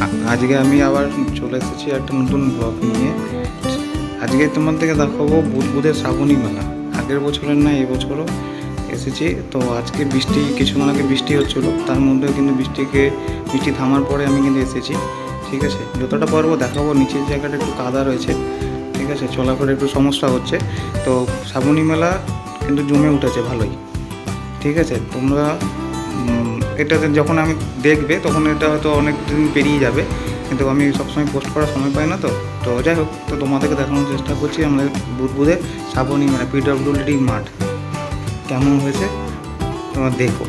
আ- আজকে আমি আবার চলে এসেছি একটা নতুন ব্লগ নিয়ে। আজকে তোমাদেরকে দেখাবো বুধবুধের শ্রাবণী মেলা। আগের বছরের না এবছরও এসেছি। তো আজকে বৃষ্টি কিছুক্ষণ আগে বৃষ্টি হচ্ছিল, তার মধ্যেও কিন্তু বৃষ্টিকে, বৃষ্টি থামার পরে আমি কিন্তু এসেছি, ঠিক আছে? যতটা পারব দেখাবো, নিচের জায়গাটা একটু কাদা রয়েছে, ঠিক আছে? চলাফেরা একটু সমস্যা হচ্ছে। তো শ্রাবণী মেলা কিন্তু জমে উঠেছে ভালোই, ঠিক আছে? তোমরা এটাতে যখন আমি দেখবে, তখন এটা হয়তো অনেক দিন পেরিয়ে যাবে। কিন্তু আমি সবসময় পোস্ট করার সময় পাই না তো। তো যাই হোক, তো তোমাদেরকে দেখানোর চেষ্টা করছি আমাদের বুধবুধে শ্রাবণী মানে পিডব্লিউডি মাঠ। কেমন হয়েছে? তোমার দেখো।